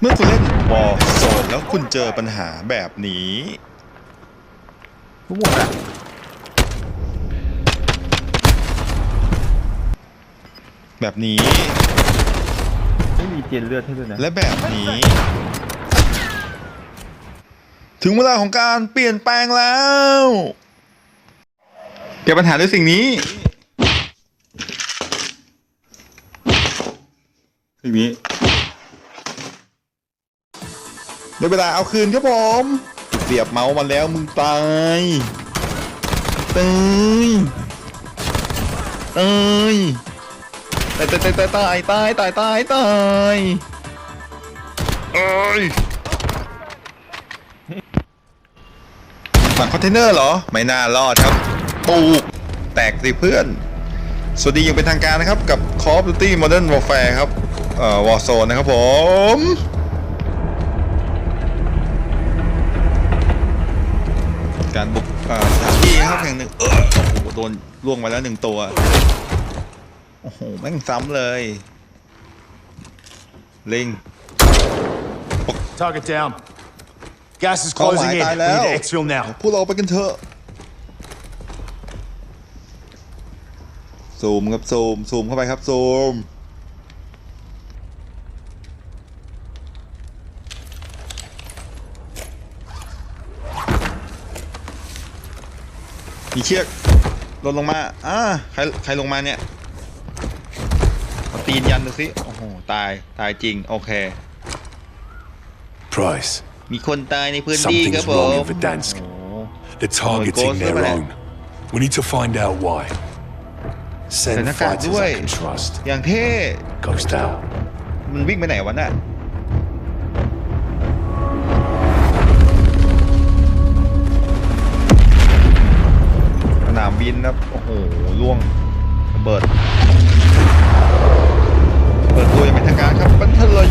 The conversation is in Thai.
เมื่อคุณเล่นวอลโซนแล้วคุณเจอปัญหาแบบนี้ทุกหมดอะแบบนี้ ไม่มีเจนเลือดให้ด้วยนะและแบบนี้ ถึงเวลาของการเปลี่ยนแปลงแล้วแก้ปัญหาด้วยสิ่งนี้ สิ่งนี้ ได้เวลาเอาคืนครับผมเสียบเมาส์มาแล้วมึงตายตายตายตายตายตายตายตายตายตายตายเอ้ยฝั่งคอนเทนเนอร์เหรอ ไม่น่ารอดครับ ปูกแตกสิเพื่อน สวัสดีอย่างเป็นทางการนะครับ กับ Call of Duty Modern Warfare ครับ เอ่อ Warzone นะครับผม การบุกเอ่อสถานที่นะครับแห่งหนึ่งเออโอ้โหโดนล่วงมาแล้วหนึ่งตัว โอ้โห แม่งซ้ำเลย ลิง Target down. Gas is เป้าหมาย closing in. We ตายแล้ว need to exfil now. พวกเราไปกันเถอะ ซูมครับซูมซูมเข้าไปครับซูม มีเชือกหล่นลงมาอ่าใครใครลงมาเนี่ยเอาตีนยันดูสิโอ้โหตายตายจริงโอเค Price. มีคนตายในพื้นที่ครับ Something's ผม wrong in Verdansk. โอ้โห They're targeting goes their over there. own. We need to find out why. ใส่ Send หน้ากาก fighters ด้วย I can trust. อย่างเท่ Ghost out. มันวิ่งไปไหนวะน่ะ บินนะโอ้โหล่วงระเบิด เปิดตัวอย่างเป็นทางการครับบันเทิงรอย